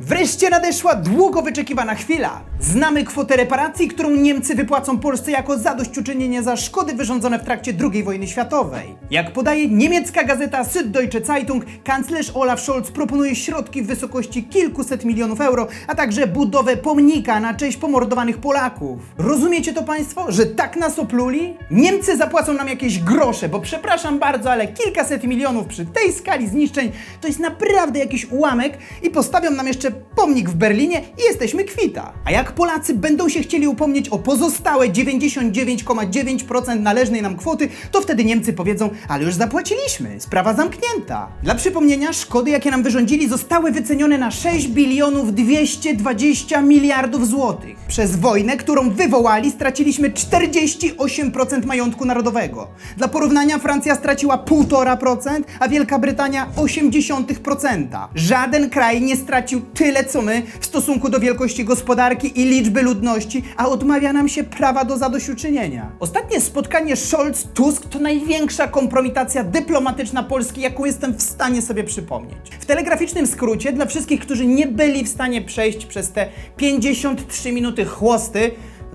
Wreszcie nadeszła długo wyczekiwana chwila. Znamy kwotę reparacji, którą Niemcy wypłacą Polsce jako zadośćuczynienie za szkody wyrządzone w trakcie II wojny światowej. Jak podaje niemiecka gazeta Süddeutsche Zeitung, kanclerz Olaf Scholz proponuje środki w wysokości kilkuset milionów euro, a także budowę pomnika na cześć pomordowanych Polaków. Rozumiecie to państwo, że tak nas opluli? Niemcy zapłacą nam jakieś grosze, bo przepraszam bardzo, ale kilkaset milionów przy tej skali zniszczeń to jest naprawdę jakiś ułamek i postawią nam jeszcze pomnik w Berlinie i jesteśmy kwita. A jak Polacy będą się chcieli upomnieć o pozostałe 99,9% należnej nam kwoty, to wtedy Niemcy powiedzą, ale już zapłaciliśmy, sprawa zamknięta. Dla przypomnienia, szkody jakie nam wyrządzili zostały wycenione na 6 bilionów 220 miliardów złotych. Przez wojnę, którą wywołali, straciliśmy 48% majątku narodowego. Dla porównania Francja straciła 1,5%, a Wielka Brytania 0,8%. Żaden kraj nie stracił tyle co my w stosunku do wielkości gospodarki i liczby ludności, a odmawia nam się prawa do zadośćuczynienia. Ostatnie spotkanie Scholz-Tusk to największa kompromitacja dyplomatyczna Polski, jaką jestem w stanie sobie przypomnieć. W telegraficznym skrócie, dla wszystkich, którzy nie byli w stanie przejść przez te 53 minuty chłosty,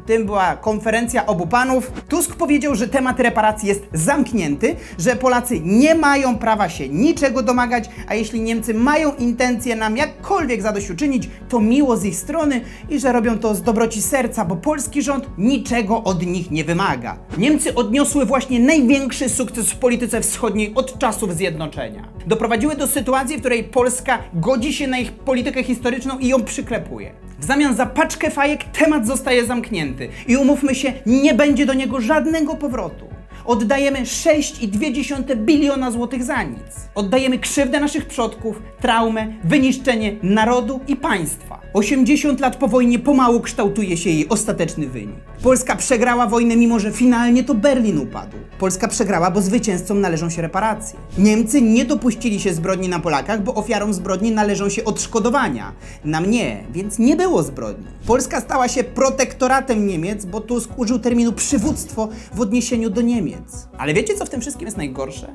tym była konferencja obu panów. Tusk powiedział, że temat reparacji jest zamknięty, że Polacy nie mają prawa się niczego domagać, a jeśli Niemcy mają intencję nam jakkolwiek zadośćuczynić, to miło z ich strony i że robią to z dobroci serca, bo polski rząd niczego od nich nie wymaga. Niemcy odniosły właśnie największy sukces w polityce wschodniej od czasów zjednoczenia. Doprowadziły do sytuacji, w której Polska godzi się na ich politykę historyczną i ją przyklepuje. W zamian za paczkę fajek temat zostaje zamknięty i umówmy się, nie będzie do niego żadnego powrotu. Oddajemy 6,2 biliona złotych za nic. Oddajemy krzywdę naszych przodków, traumę, wyniszczenie narodu i państwa. 80 lat po wojnie pomału kształtuje się jej ostateczny wynik. Polska przegrała wojnę, mimo że finalnie to Berlin upadł. Polska przegrała, bo zwycięzcom należą się reparacje. Niemcy nie dopuścili się zbrodni na Polakach, bo ofiarom zbrodni należą się odszkodowania. Nam nie, więc nie było zbrodni. Polska stała się protektoratem Niemiec, bo Tusk użył terminu przywództwo w odniesieniu do Niemiec. Ale wiecie, co w tym wszystkim jest najgorsze?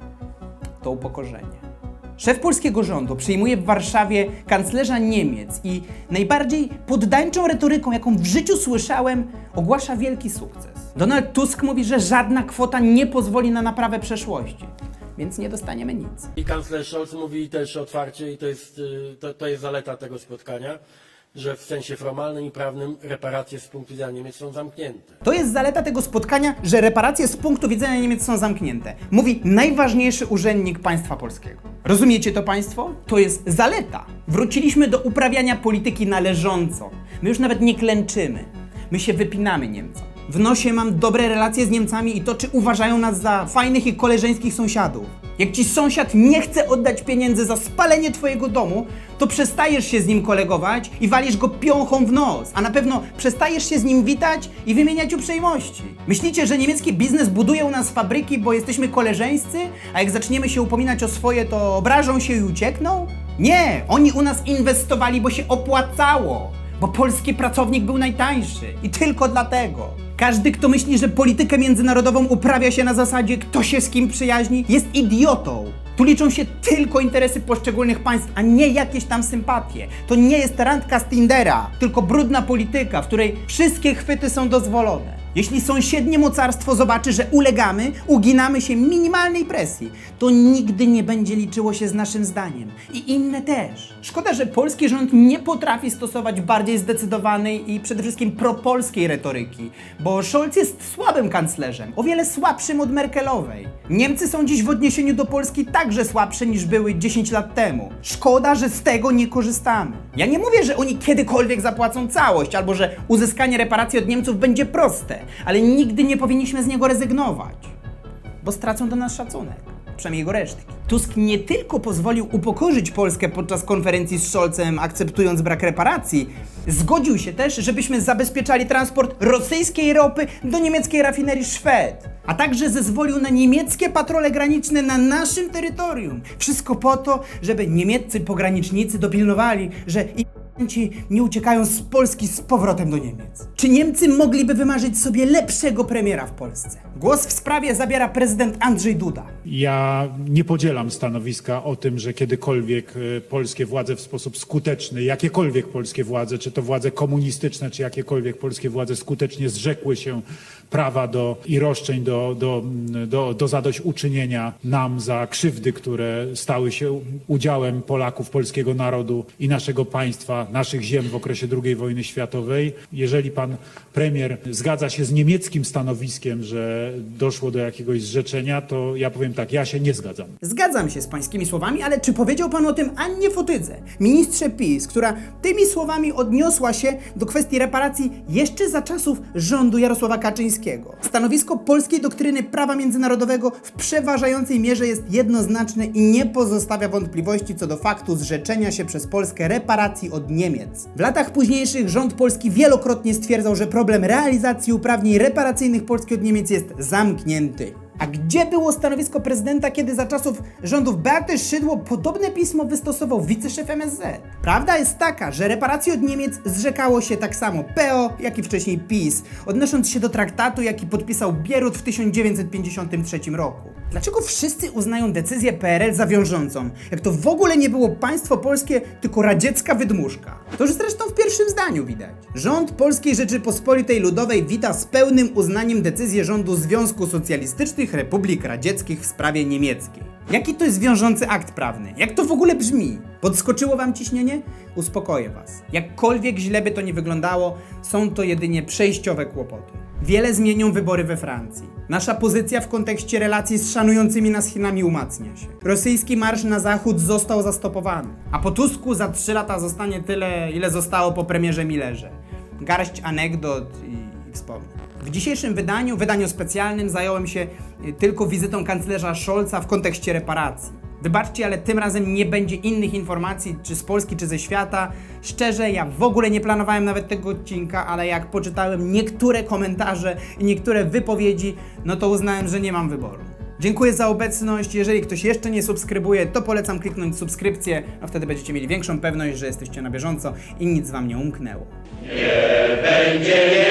To upokorzenie. Szef polskiego rządu przyjmuje w Warszawie kanclerza Niemiec i najbardziej poddańczą retoryką, jaką w życiu słyszałem, ogłasza wielki sukces. Donald Tusk mówi, że żadna kwota nie pozwoli na naprawę przeszłości, więc nie dostaniemy nic. I kanclerz Scholz mówi też otwarcie, i to jest, y, to, to jest zaleta tego spotkania, że w sensie formalnym i prawnym reparacje z punktu widzenia Niemiec są zamknięte. To jest zaleta tego spotkania, że reparacje z punktu widzenia Niemiec są zamknięte. Mówi najważniejszy urzędnik państwa polskiego. Rozumiecie to państwo? To jest zaleta. Wróciliśmy do uprawiania polityki należąco. My już nawet nie klęczymy. My się wypinamy Niemcom. W nosie mam dobre relacje z Niemcami i to, czy uważają nas za fajnych i koleżeńskich sąsiadów. Jak ci sąsiad nie chce oddać pieniędzy za spalenie twojego domu, to przestajesz się z nim kolegować i walisz go piąchą w nos, a na pewno przestajesz się z nim witać i wymieniać uprzejmości. Myślicie, że niemiecki biznes buduje u nas fabryki, bo jesteśmy koleżeńscy, a jak zaczniemy się upominać o swoje, to obrażą się i uciekną? Nie, oni u nas inwestowali, bo się opłacało, bo polski pracownik był najtańszy i tylko dlatego. Każdy, kto myśli, że politykę międzynarodową uprawia się na zasadzie kto się z kim przyjaźni, jest idiotą. Tu liczą się tylko interesy poszczególnych państw, a nie jakieś tam sympatie. To nie jest randka z Tindera, tylko brudna polityka, w której wszystkie chwyty są dozwolone. Jeśli sąsiednie mocarstwo zobaczy, że ulegamy, uginamy się minimalnej presji, to nigdy nie będzie liczyło się z naszym zdaniem. I inne też. Szkoda, że polski rząd nie potrafi stosować bardziej zdecydowanej i przede wszystkim propolskiej retoryki, bo Scholz jest słabym kanclerzem, o wiele słabszym od Merkelowej. Niemcy są dziś w odniesieniu do Polski także słabsze niż były 10 lat temu. Szkoda, że z tego nie korzystamy. Ja nie mówię, że oni kiedykolwiek zapłacą całość, albo że uzyskanie reparacji od Niemców będzie proste, ale nigdy nie powinniśmy z niego rezygnować, bo stracą do nas szacunek. Przynajmniej jego resztki. Tusk nie tylko pozwolił upokorzyć Polskę podczas konferencji z Scholzem, akceptując brak reparacji, zgodził się też, żebyśmy zabezpieczali transport rosyjskiej ropy do niemieckiej rafinerii Szwed, a także zezwolił na niemieckie patrole graniczne na naszym terytorium. Wszystko po to, żeby niemieccy pogranicznicy dopilnowali, że Ci nie uciekają z Polski z powrotem do Niemiec. Czy Niemcy mogliby wymarzyć sobie lepszego premiera w Polsce? Głos w sprawie zabiera prezydent Andrzej Duda. Ja nie podzielam stanowiska o tym, że kiedykolwiek e, polskie władze w sposób skuteczny, jakiekolwiek polskie władze, czy to władze komunistyczne, czy jakiekolwiek polskie władze skutecznie zrzekły się prawa do, i roszczeń do, do, do, do zadośćuczynienia nam za krzywdy, które stały się udziałem Polaków, polskiego narodu i naszego państwa, naszych ziem w okresie II wojny światowej. Jeżeli pan premier zgadza się z niemieckim stanowiskiem, że doszło do jakiegoś zrzeczenia, to ja powiem tak, ja się nie zgadzam. Zgadzam się z pańskimi słowami, ale czy powiedział pan o tym Annie Fotydze, ministrze PiS, która tymi słowami odniosła się do kwestii reparacji jeszcze za czasów rządu Jarosława Kaczyńskiego? Stanowisko polskiej doktryny prawa międzynarodowego w przeważającej mierze jest jednoznaczne i nie pozostawia wątpliwości co do faktu zrzeczenia się przez Polskę reparacji od Niemiec. W latach późniejszych rząd polski wielokrotnie stwierdzał, że problem realizacji uprawnień reparacyjnych Polski od Niemiec jest zamknięty. A gdzie było stanowisko prezydenta, kiedy za czasów rządów Beaty Szydło podobne pismo wystosował wiceszef MSZ? Prawda jest taka, że reparacji od Niemiec zrzekało się tak samo PO, jak i wcześniej PiS, odnosząc się do traktatu, jaki podpisał Bierut w 1953 roku. Dlaczego wszyscy uznają decyzję PRL za wiążącą, jak to w ogóle nie było państwo polskie, tylko radziecka wydmuszka? To już zresztą w pierwszym zdaniu widać. Rząd Polskiej Rzeczypospolitej Ludowej wita z pełnym uznaniem decyzję rządu Związku Socjalistycznych Republik Radzieckich w sprawie niemieckiej. Jaki to jest wiążący akt prawny? Jak to w ogóle brzmi? Podskoczyło wam ciśnienie? Uspokoję was. Jakkolwiek źle by to nie wyglądało, są to jedynie przejściowe kłopoty. Wiele zmienią wybory we Francji. Nasza pozycja w kontekście relacji z szanującymi nas Chinami umacnia się. Rosyjski marsz na zachód został zastopowany. A po Tusku za 3 lata zostanie tyle, ile zostało po premierze Millerze. Garść anegdot i, i wspomnień. W dzisiejszym wydaniu, wydaniu specjalnym, zająłem się y, tylko wizytą kanclerza Scholza w kontekście reparacji. Wybaczcie, ale tym razem nie będzie innych informacji, czy z Polski, czy ze świata. Szczerze, ja w ogóle nie planowałem nawet tego odcinka, ale jak poczytałem niektóre komentarze i niektóre wypowiedzi, no to uznałem, że nie mam wyboru. Dziękuję za obecność. Jeżeli ktoś jeszcze nie subskrybuje, to polecam kliknąć subskrypcję, a wtedy będziecie mieli większą pewność, że jesteście na bieżąco i nic wam nie umknęło. Bronić będzie